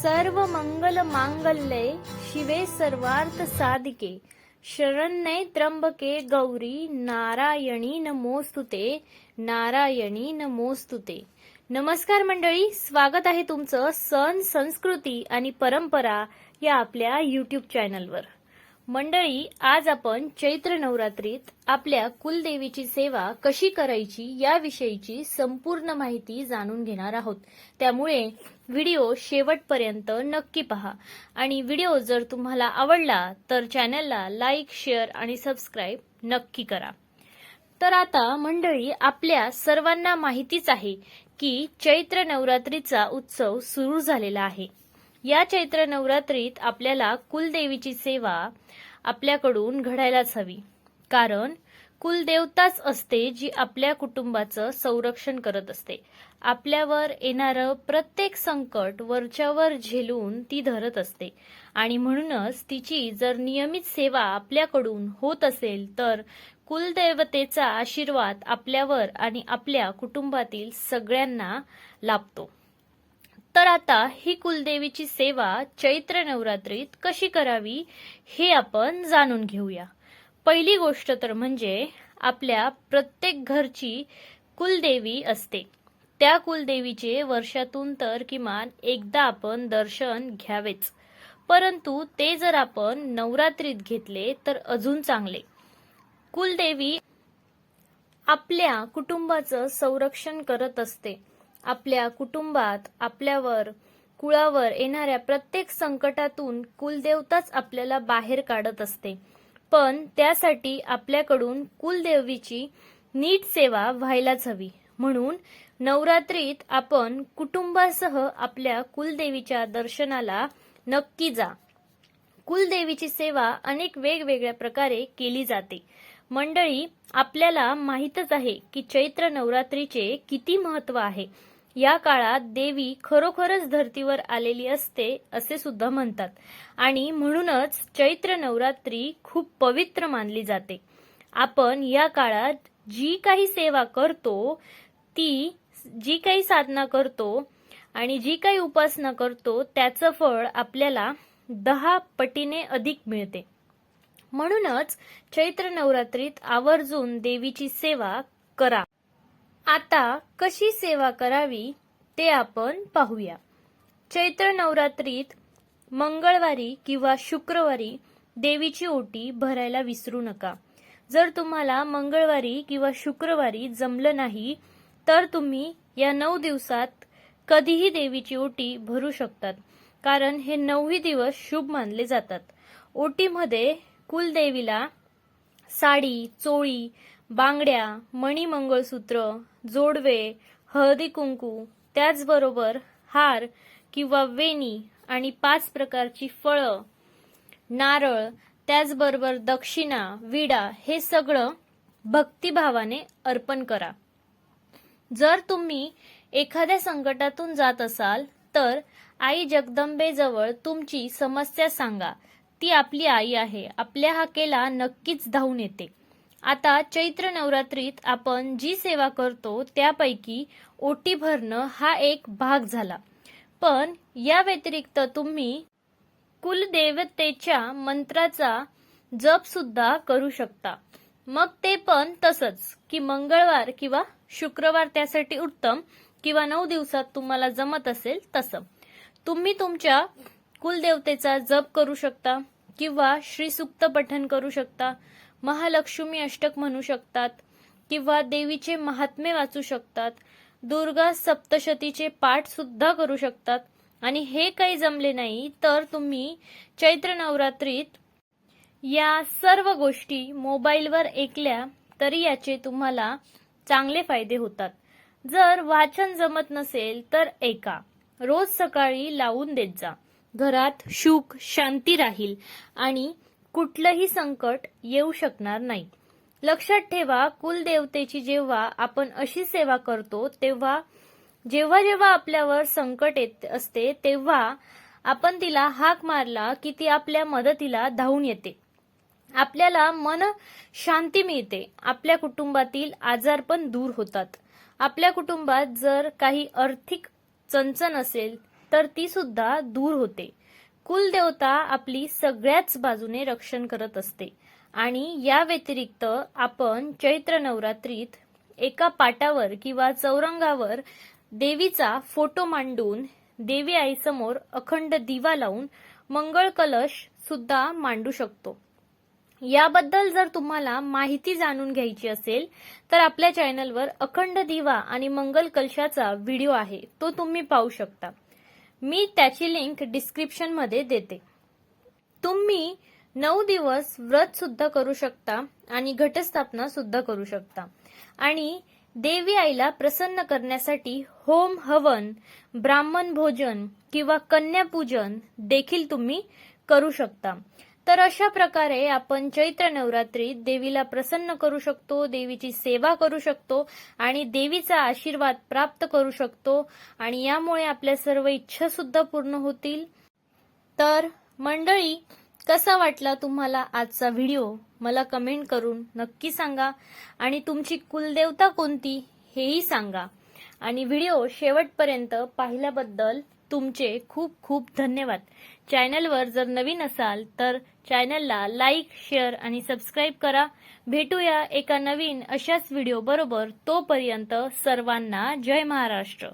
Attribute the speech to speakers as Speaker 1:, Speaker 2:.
Speaker 1: सर्व मंगल मांगल्ये शिवे सर्वार्थ साधिके. शरण्ये त्र्यंबके गौरी नारायणी नमोस्तुते नारायणी नमोस्तुते. नमस्कार मंडळी स्वागत आहे तुमचं सण संस्कृती आणि परंपरा या आपल्या यूट्यूब चॅनलवर मंडळी आज आपण चैत्र नवरात्रीत आपल्या कुलदेवीची सेवा कशी करायची याविषयीची संपूर्ण माहिती जाणून घेणार आहोत. त्यामुळे व्हिडिओ शेवटपर्यंत नक्की पहा. आणि व्हिडिओ जर तुम्हाला आवडला तर चॅनलला लाईक शेअर आणि सबस्क्राईब नक्की करा. तर आता मंडळी आपल्या सर्वांना माहितीच आहे की चैत्र नवरात्रीचा उत्सव सुरू झालेला आहे. या चैत्र नवरात्रीत आपल्याला कुलदेवीची सेवा आपल्याकडून घडायलाच हवी. कारण कुलदेवताच असते जी आपल्या कुटुंबाचं संरक्षण करत असते. आपल्यावर येणारं प्रत्येक संकट वरच्यावर झेलून ती धरत असते. आणि म्हणूनच तिची जर नियमित सेवा आपल्याकडून होत असेल तर कुलदेवतेचा आशीर्वाद आपल्यावर आणि आपल्या कुटुंबातील सगळ्यांना लाभतो. तर आता ही कुलदेवीची सेवा चैत्र नवरात्रीत कशी करावी हे आपण जाणून घेऊया. पहिली गोष्ट तर म्हणजे आपल्या प्रत्येक घरची कुलदेवी असते. त्या कुलदेवीचे वर्षातून तर किमान एकदा आपण दर्शन घ्यावेच. परंतु ते जर आपण नवरात्रीत घेतले तर अजून चांगले. कुलदेवी आपल्या कुटुंबाचं संरक्षण करत असते. आपल्या कुटुंबात आपल्यावर कुळावर येणाऱ्या प्रत्येक संकटातून कुलदेवताच आपल्याला बाहेर काढत असते. पण त्यासाठी आपल्याकडून कुलदेवीची नीट सेवा व्हायलाच हवी. म्हणून नवरात्रीत आपण कुटुंबासह आपल्या कुलदेवीच्या दर्शनाला नक्की जा. कुलदेवीची सेवा अनेक वेगवेगळ्या प्रकारे केली जाते. मंडळी आपल्याला माहीतच आहे की चैत्र नवरात्रीचे किती महत्त्व आहे. या काळात देवी खरोखरच धर्तीवर आलेली असते असे सुद्धा म्हणतात. आणि म्हणूनच चैत्र नवरात्री खूप पवित्र मानली जाते. आपण या काळात जी काही सेवा करतो ती जी काही साधना करतो आणि जी काही उपासना करतो त्याचं फळ आपल्याला दहा पटीने अधिक मिळते. म्हणूनच चैत्र नवरात्रीत आवर्जून देवीची सेवा करा. आता कशी सेवा करावी ते आपण पाहूया. चैत्र नवरात्रीत मंगळवारी किंवा शुक्रवारी देवीची ओटी भरायला विसरू नका. जर तुम्हाला मंगळवारी किंवा शुक्रवारी जमलं नाही तर तुम्ही या नऊ दिवसात कधीही देवीची ओटी भरू शकतात कारण हे नऊही दिवस शुभ मानले जातात. ओटीमध्ये कुलदेवीला साडी चोळी बांगड्या मणिमंगळसूत्र जोडवे हळदी कुंकू त्याचबरोबर हार किंवा वेणी आणि पाच प्रकारची फळं नारळ त्याचबरोबर दक्षिणा विडा हे सगळं भक्तिभावाने अर्पण करा. जर तुम्ही एखाद्या संकटातून जात असाल तर आई जगदंबेजवळ तुमची समस्या सांगा. ती आपली आई आहे. आपल्या हाकेला नक्कीच धावून येते. आता चैत्र नवरात्रीत आपण जी सेवा करतो त्यापैकी ओटी भरणं हा एक भाग झाला. पण या व्यतिरिक्त तुम्ही कुलदेवतेच्या मंत्राचा जप सुद्धा करू शकता. मग ते पण तसंच की मंगळवार किंवा शुक्रवार त्यासाठी उत्तम किंवा नऊ दिवसात तुम्हाला जमत असेल तसं. तुम्ही तुमच्या कुलदेवतेचा जप करू शकता किंवा श्रीसुक्त पठन करू शकता. महालक्ष्मी अष्टक म्हणू शकतात किंवा देवीचे महात्मे वाचू शकतात. दुर्गा सप्तशतीचे पाठ सुद्धा करू शकतात. आणि हे काही जमले नाही तर तुम्ही चैत्र नवरात्रीत या सर्व गोष्टी मोबाईलवर ऐकल्या तरी याचे तुम्हाला चांगले फायदे होतात. जर वाचन जमत नसेल तर ऐका. रोज सकाळी लावून देत जा. घरात सुख शांती राहील. आणि कुठलंही संकट येऊ शकणार नाही. लक्षात ठेवा कुलदेवतेची जेव्हा आपण अशी सेवा करतो तेव्हा जेव्हा जेव्हा आपल्यावर संकट येत असते तेव्हा आपण तिला हाक मारला की ती आपल्या मदतीला धावून येते. आपल्याला मन शांती मिळते. आपल्या कुटुंबातील आजार पण दूर होतात. आपल्या कुटुंबात जर काही आर्थिक चणचण असेल तर ती सुद्धा दूर होते. कुलदेवता आपली सगळ्याच बाजूने रक्षण करत असते. आणि या व्यतिरिक्त आपण चैत्र नवरात्रीत एका पाटावर किंवा चौरंगावर देवीचा फोटो मांडून देवी आईसमोर अखंड दिवा लावून मंगळ कलश सुद्धा मांडू शकतो. याबद्दल जर तुम्हाला माहिती जाणून घ्यायची असेल तर आपल्या चॅनलवर अखंड दिवा आणि मंगल कलशाचा व्हिडिओ आहे. तो तुम्ही पाहू शकता. मी त्याची लिंक डिस्क्रिप्शनमध्ये देते. तुम्ही नऊ दिवस व्रत सुद्धा करू शकता आणि घटस्थापना सुद्धा करू शकता. आणि देवी आईला प्रसन्न करण्यासाठी होम हवन ब्राह्मण भोजन किंवा कन्यापूजन देखील तुम्ही करू शकता. तर अशा प्रकारे आपण चैत्र नवरात्रीत देवीला प्रसन्न करू शकतो देवीची सेवा करू शकतो आणि देवीचा आशीर्वाद प्राप्त करू शकतो आणि यामुळे आपल्या सर्व इच्छा सुद्धा पूर्ण होतील. तर मंडळी कसा वाटला तुम्हाला आजचा व्हिडिओ? मला कमेंट करून नक्की सांगा आणि तुमची कुलदेवता कोणती हेही सांगा. आणि व्हिडिओ शेवटपर्यंत पाहिल्याबद्दल तुमचे खूप खूप धन्यवाद. चॅनलवर जर नवीन असाल तर चॅनलला लाईक शेअर आणि सबस्क्राईब करा. भेटूया एका नवीन अशाच व्हिडिओ बरोबर तोपर्यंत सर्वांना जय महाराष्ट्र.